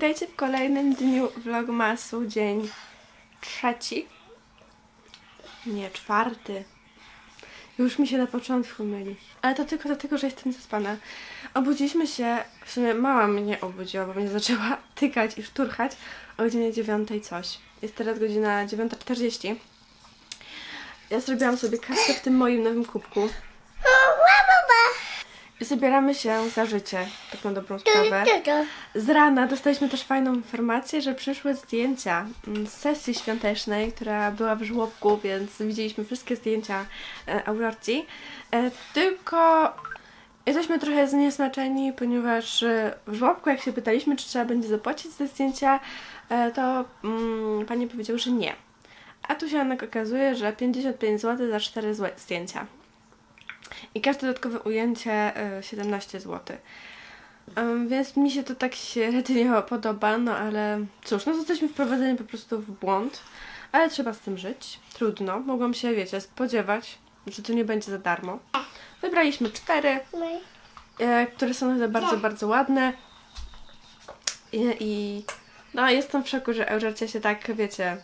Witajcie w kolejnym dniu vlogmasu, dzień trzeci. Nie, czwarty. Już mi się na początku myli. Ale to tylko dlatego, że jestem zaspana. Obudziliśmy się, w sumie mama mnie obudziła, bo mnie zaczęła tykać i szturchać o godzinie 9 coś. Jest teraz godzina 9.40. Ja zrobiłam sobie kawkę w tym moim nowym kubku. Zabieramy się za życie, tak na dobrą sprawę. Z rana dostaliśmy też fajną informację, że przyszły zdjęcia mm, z sesji świątecznej, która była w żłobku, więc widzieliśmy wszystkie zdjęcia e, Aurorci. E, tylko jesteśmy trochę zniesmaczeni, ponieważ e, w żłobku, jak się pytaliśmy, czy trzeba będzie zapłacić za zdjęcia, e, to mm, pani powiedział, że nie. A tu się jednak okazuje, że 55 zł za 4 złe zdjęcia. I każde dodatkowe ujęcie y, 17 zł. Um, więc mi się to tak średnio podoba, no ale cóż, no jesteśmy wprowadzeni po prostu w błąd, ale trzeba z tym żyć. Trudno. Mogłam się, wiecie, spodziewać, że to nie będzie za darmo. Wybraliśmy cztery, e, które są naprawdę bardzo, bardzo ładne. I, i no jestem w szoku, że Eugenia się tak, wiecie,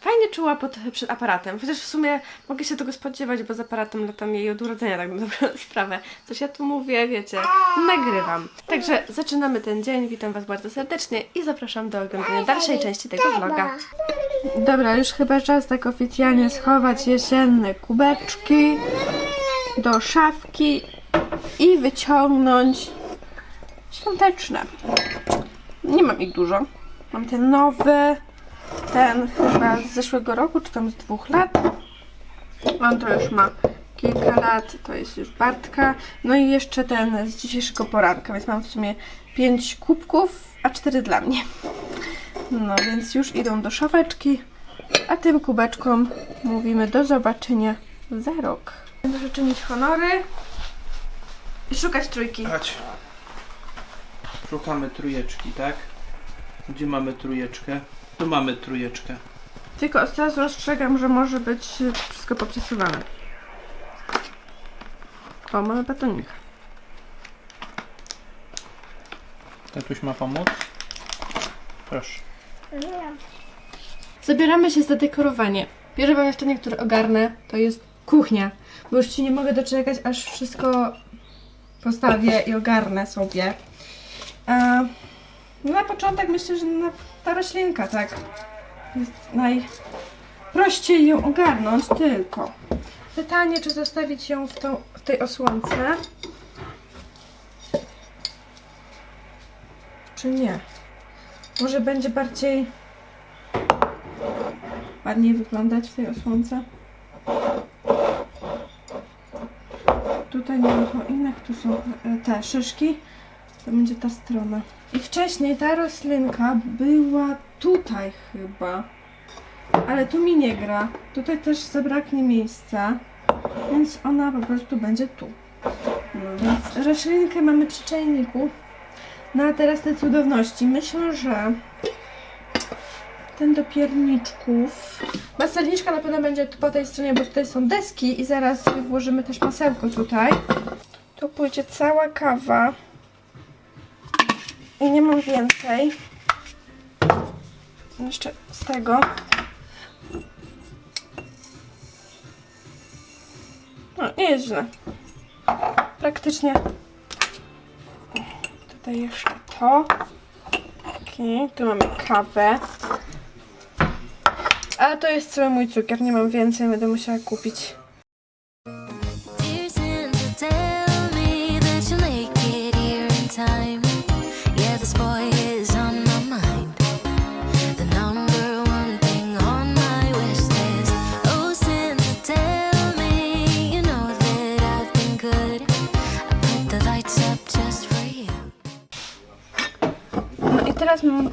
fajnie czuła pod, przed aparatem. Chociaż w sumie mogę się tego spodziewać, bo z aparatem latam jej od urodzenia, tak na dobrą sprawę. Coś ja tu mówię, wiecie, nagrywam. Także zaczynamy ten dzień. Witam Was bardzo serdecznie i zapraszam do oglądania dalszej części tego vloga. Dobra, już chyba czas tak oficjalnie schować jesienne kubeczki do szafki i wyciągnąć świąteczne. Nie mam ich dużo. Mam ten nowy, ten chyba z zeszłego roku, czy tam z dwóch lat. On to już ma kilka lat, to jest już Bartka. No i jeszcze ten z dzisiejszego poranka, więc mam w sumie pięć kubków, a cztery dla mnie. No więc już idą do szafeczki, a tym kubeczkom mówimy do zobaczenia za rok. Będę czynić honory i szukać trójki. Chodź. Szukamy trójeczki, tak? Gdzie mamy trójeczkę? Tu mamy trójeczkę. Tylko od razu ostrzegam, że może być wszystko poprzesuwane. O, mamy batonik. Tatuś ma pomóc? Proszę. Zabieramy się za dekorowanie. Pierwsze pomieszczenie, które ogarnę, to jest kuchnia. Bo już ci nie mogę doczekać, aż wszystko postawię i ogarnę sobie. E, no na początek myślę, że ta roślinka, tak. Jest najprościej ją ogarnąć, tylko pytanie, czy zostawić ją w, tą, w tej osłonce, czy nie. Może będzie bardziej ładniej wyglądać w tej osłonce. Tutaj nie ma innych, tu są e, te szyszki. To będzie ta strona. I wcześniej ta roślinka była tutaj chyba. Ale tu mi nie gra. Tutaj też zabraknie miejsca. Więc ona po prostu będzie tu. No więc roślinkę mamy przy czajniku. No a teraz te cudowności. Myślę, że ten do pierniczków. Maselniczka na pewno będzie po tej stronie, bo tutaj są deski i zaraz włożymy też masełko tutaj. Tu pójdzie cała kawa. I nie mam więcej. Jeszcze z tego. No, nie jest źle. Praktycznie. Tutaj jeszcze to. Okej, tu mamy kawę. Ale to jest cały mój cukier, nie mam więcej, będę musiała kupić.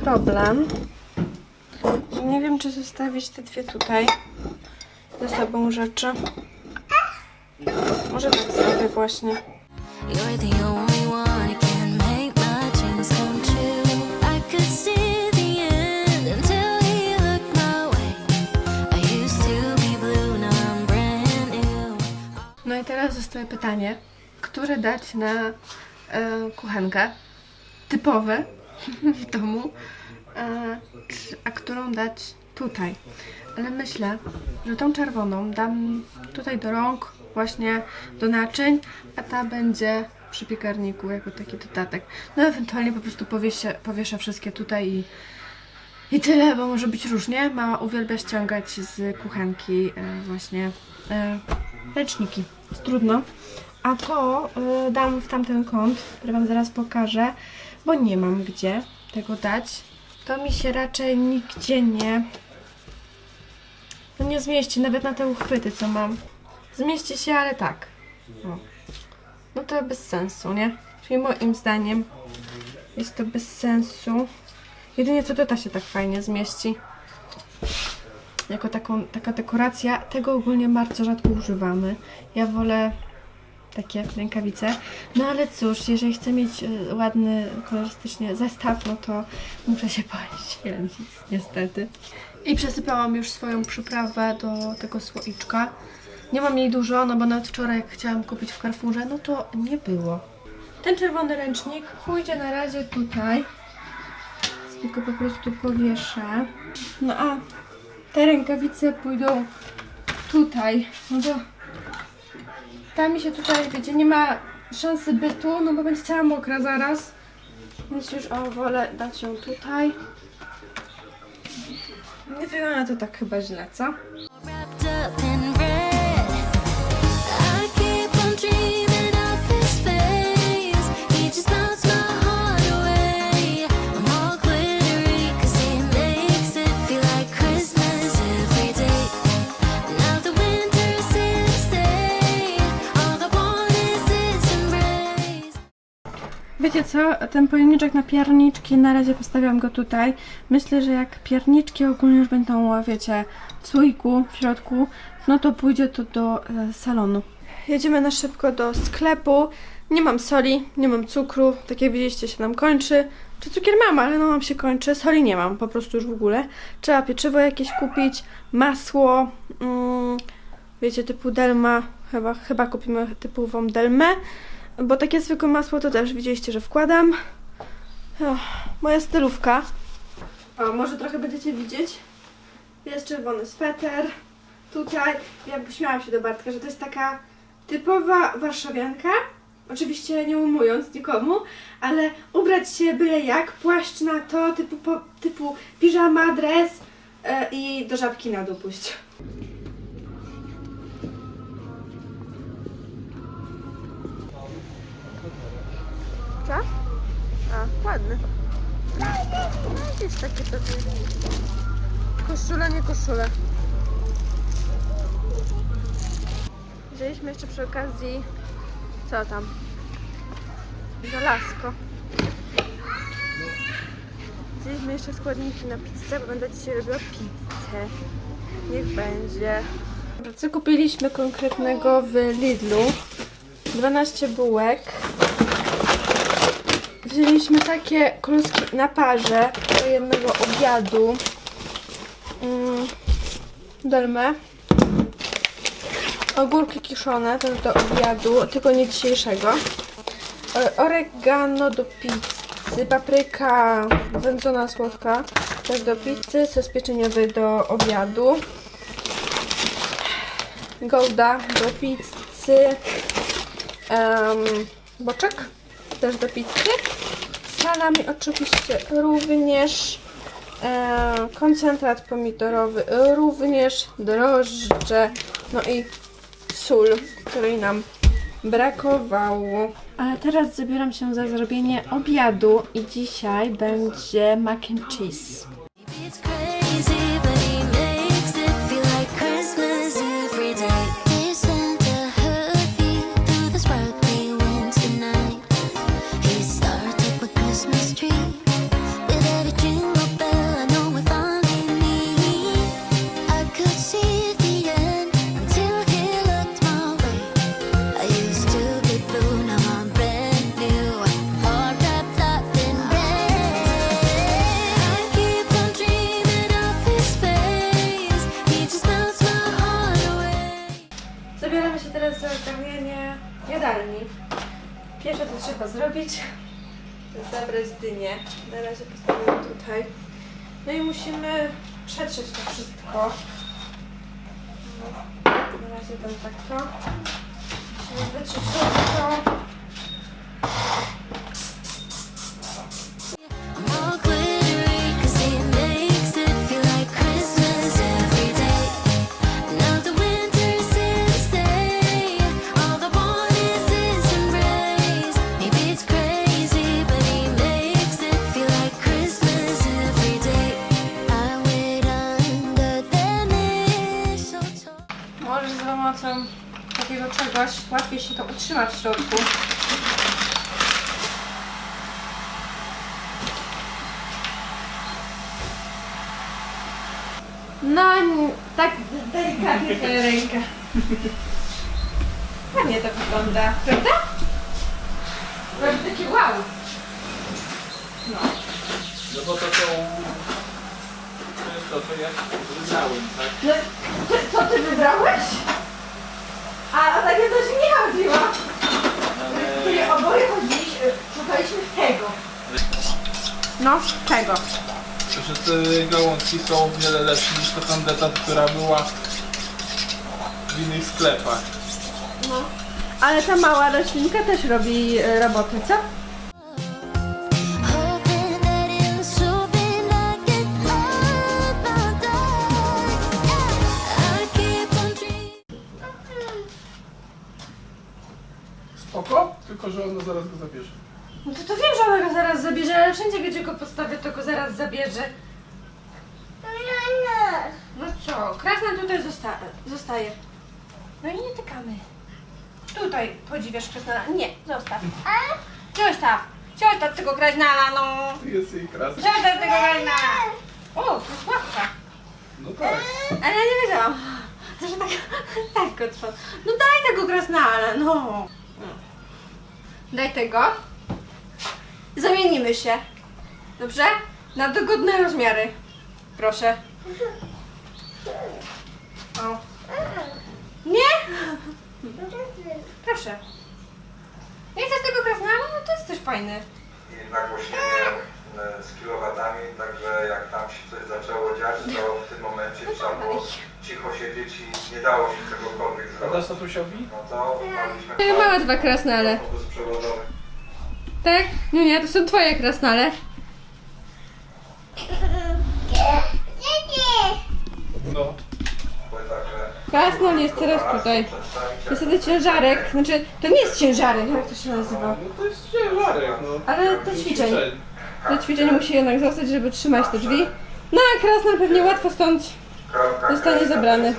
Problem. Nie wiem, czy zostawić te dwie tutaj ze sobą rzeczy. Może tak zrobię właśnie. No i teraz zostaje pytanie, które dać na e, kuchenkę? Typowy w domu, e, a którą dać tutaj. Ale myślę, że tą czerwoną dam tutaj do rąk, właśnie do naczyń, a ta będzie przy piekarniku jako taki dodatek. No ewentualnie po prostu powieszę, powieszę wszystkie tutaj i, i tyle, bo może być różnie. Mama uwielbia ściągać z kuchenki e, właśnie e, ręczniki. Jest trudno. A to dam w tamten kąt, który Wam zaraz pokażę, bo nie mam gdzie tego dać. To mi się raczej nigdzie nie... No nie zmieści, nawet na te uchwyty, co mam. Zmieści się, ale tak. O. No to bez sensu, nie? Czyli moim zdaniem jest to bez sensu. Jedynie co to ta się tak fajnie zmieści. Jako taką, taka dekoracja. Tego ogólnie bardzo rzadko używamy. Ja wolę takie rękawice. No ale cóż, jeżeli chcę mieć y, ładny, kolorystycznie zestaw, no to muszę się poświęcić, niestety. I przesypałam już swoją przyprawę do tego słoiczka. Nie mam jej dużo, no bo nawet wczoraj jak chciałam kupić w Carrefourze, no to nie było. Ten czerwony ręcznik pójdzie na razie tutaj. Tylko po prostu powieszę. No a te rękawice pójdą tutaj. No to ta mi się tutaj, wiecie, nie ma szansy bytu, no bo będzie cała mokra zaraz. Więc już o, wolę dać ją tutaj. Nie wygląda to tak chyba źle, co? Wiecie co? Ten pojemniczek na pierniczki, na razie postawiam go tutaj. Myślę, że jak pierniczki ogólnie już będą, wiecie, w słoiku, w środku, no to pójdzie to do e, salonu. Jedziemy na szybko do sklepu. Nie mam soli, nie mam cukru, tak jak widzieliście się nam kończy. Czy cukier mam, ale no nam się kończy. Soli nie mam, po prostu już w ogóle. Trzeba pieczywo jakieś kupić, masło, mm, wiecie, typu Delma. Chyba, chyba kupimy typową Delmę. Bo takie zwykłe masło to też widzieliście, że wkładam. O, moja stylówka. O, może trochę będziecie widzieć. Jest czerwony sweter. Tutaj, ja śmiałam się do Bartka, że to jest taka typowa warszawianka. Oczywiście nie umując nikomu, ale ubrać się byle jak, płaszcz na to, typu, typu piżama, dres e, i do żabki na dół Co? A, ładny. Jest takie pewnie. Koszula, nie koszula. Wzięliśmy jeszcze przy okazji, co tam? Żelazko. Wzięliśmy jeszcze składniki na pizzę, bo będę dzisiaj robiła pizzę. Niech będzie. Co kupiliśmy konkretnego w Lidlu? 12 bułek. Wzięliśmy takie kluski na parze do jednego obiadu. Mm, Delmę. Ogórki kiszone, też do obiadu, tylko nie dzisiejszego. Oregano do pizzy, papryka wędzona słodka, też do pizzy, sos pieczeniowy do obiadu. Gouda do pizzy. Em, boczek też do pizzy. Salami oczywiście również. E, koncentrat pomidorowy również. Drożdże. No i sól, której nam brakowało. Ale teraz zabieram się za zrobienie obiadu i dzisiaj będzie mac and cheese. Na razie postawimy tutaj. No i musimy przetrzeć to wszystko. No, na razie tam tak to. Musimy wytrzeć wszystko. Środku. No, n- tak delikatnie twoja ręka. Ładnie to wygląda, prawda? Robi takie wow. No. No bo to są... To jest to, co ja wyznałem, tak? No, ty, co ty wybrałeś? A o takie coś nie chodziło. Czyli Ale... oboje chodziliśmy, szukaliśmy tego. No, tego. Że te gałązki są o wiele lepsze niż ta tandeta, która była w innych sklepach. No. Ale ta mała roślinka też robi e, roboty, co? Tylko, że ona zaraz go zabierze. No to, to wiem, że ona go zaraz zabierze, ale wszędzie gdzie go postawię, to go zaraz zabierze. No co, krasna tutaj zosta zostaje. No i nie tykamy. Tutaj podziwiasz krasnala. Nie, zostaw. Zostaw. Zostaw tego krasnala, no. Tu jest jej krasna. Zostaw tego krasnala. O, to jest łapka. No tak. Ale ja nie wiedziałam. To, że tak, tak go trwa. No daj tego krasnala, no. Daj tego. Zamienimy się. Dobrze? Na dogodne rozmiary. Proszę. O. Nie? Proszę. Nie chcesz tego krasnala? No to jest też fajny. i nagłośnienie e, z kilowatami, także jak tam się coś zaczęło dziać, to w tym momencie trzeba było cicho siedzieć i nie dało się czegokolwiek Podasz zrobić. tatusiowi? No to mogliśmy Ja mała dwa krasnale. autobus przewodowy. Tak? Nie, nie, to są twoje krasnale. No. Także Krasnal jest teraz tutaj. Niestety ciężarek, znaczy to nie jest ciężarek, jak to się nazywa. No to jest ciężarek, no. Ale do ćwiczeń. Do ćwiczeń musi jednak zostać, żeby trzymać te drzwi. No a krasnal pewnie łatwo stąd. Zostanie zabrany.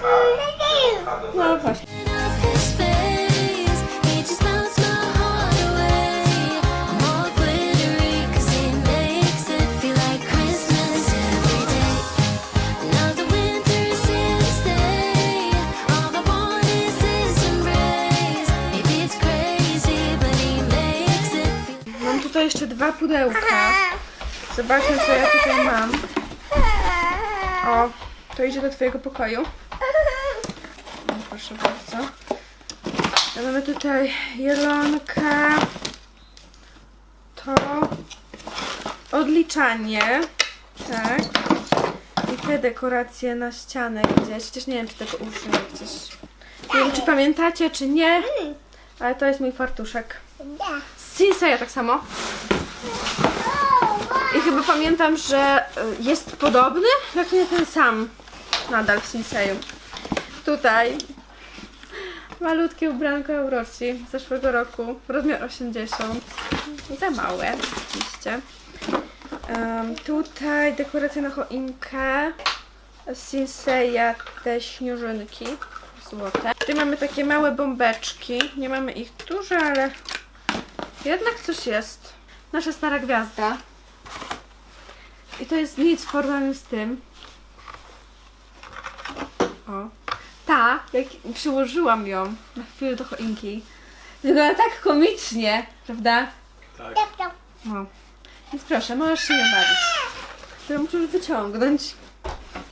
No właśnie. Mam tutaj jeszcze dwa pudełka. Zobaczmy co ja tutaj mam. O, to idzie do twojego pokoju. No, proszę bardzo. To mamy tutaj jelonka. To odliczanie. Tak. I te dekoracje na ścianę gdzieś. Chociaż nie wiem, czy tego użyję gdzieś. Nie wiem, czy pamiętacie, czy nie. Ale to jest mój fartuszek. Sinseya tak samo. I chyba pamiętam, że y, jest podobny, jak nie ten sam nadal w Sinseju. Tutaj malutkie ubranko Euroci z zeszłego roku, rozmiar 80. Za małe, oczywiście. Em, tutaj dekoracja na choinkę Sinseya, te śnieżynki złote. Tutaj mamy takie małe bombeczki. Nie mamy ich dużo, ale jednak coś jest. Nasza stara gwiazda. I to jest nic w porównaniu z tym. O. Ta, jak przyłożyłam ją na chwilę do choinki, wygląda tak komicznie, prawda? Tak. No. Więc proszę, możesz się nią bawić. Muszę już wyciągnąć.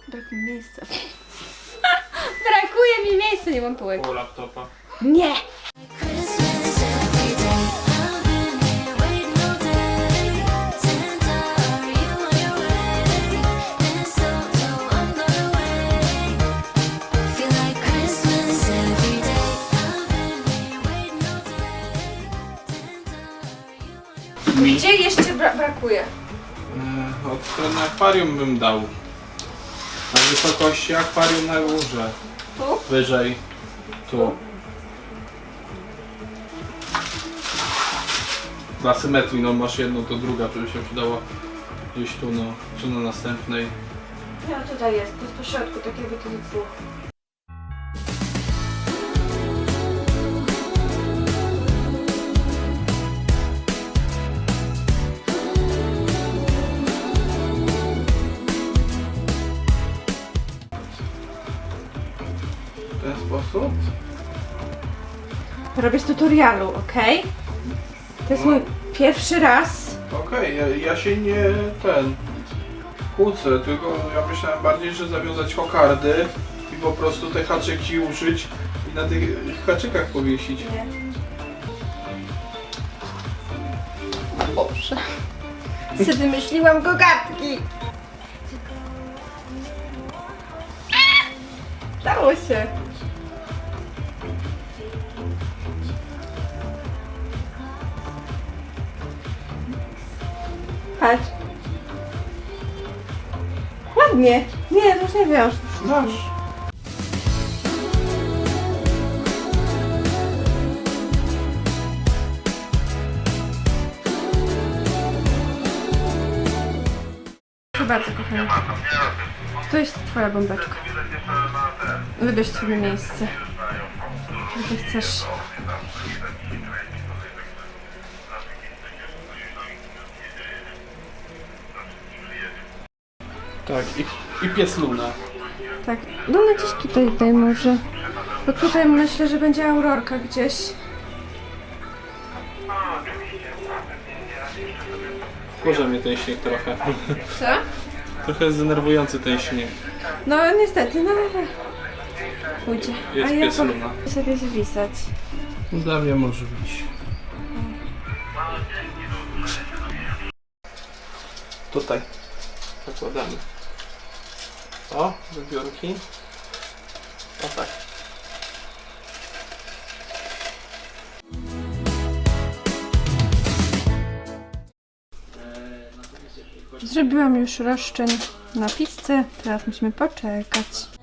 Brakuje mi miejsca. Brakuje mi miejsca, nie mam półek. Po laptopa. Nie! Brakuje? Yy, Od strony akwarium bym dał. Na wysokości akwarium na górze. Tu? Wyżej. Tu. Dla symetrii, no masz jedną, to druga, żeby się przydała gdzieś tu, no, czy na następnej. Nie, no tutaj jest, to jest po środku, tak jakby tych dwóch. Tutorialu, ok? To jest mój pierwszy raz. Okej, ja, ja się nie ten kłócę, tylko ja myślałem bardziej, że zawiązać kokardy i po prostu te haczyki użyć i na tych haczykach powiesić. Boże. Sobie wymyśliłam gogatki. Dało się. Patrz. Ładnie. Nie, to już nie wiąż. Proszę bardzo, kochanie. To jest twoja bombeczka. Wybierz sobie miejsce. Gdzie chcesz. Tak, i, i pies Luna. Tak, no na gdzieś tutaj daj może. Bo tutaj myślę, że będzie aurorka gdzieś. Wkurza mnie ten śnieg trochę. Co? trochę jest denerwujący ten śnieg. No niestety, no ale pójdzie. Jest A ja pies po- Luna. sobie zwisać. Dla mnie może być. Tutaj. Zakładamy. O, wybiórki. O tak. Zrobiłam już roszczeń na pizzę, teraz musimy poczekać.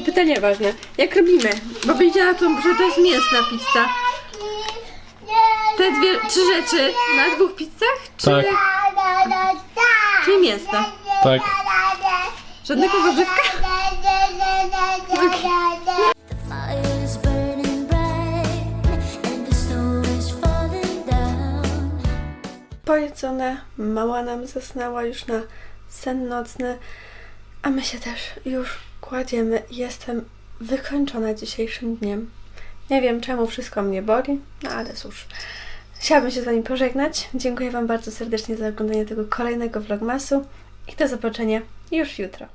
Pytanie ważne. Jak robimy? Bo wyjdzie na to, że to jest mięsna pizza. Te dwie, trzy rzeczy na dwóch pizzach? Czy, Tak. Czyli mięsne. Tak. Żadnego warzywka? Fire is burning bright and the snow is falling down. Pojedzone, mała nam zasnęła już na sen nocny, a my się też już kładziemy. Jestem wykończona dzisiejszym dniem. Nie wiem czemu wszystko mnie boli, no ale cóż. Chciałabym się z Wami pożegnać. Dziękuję Wam bardzo serdecznie za oglądanie tego kolejnego vlogmasu i do zobaczenia już jutro.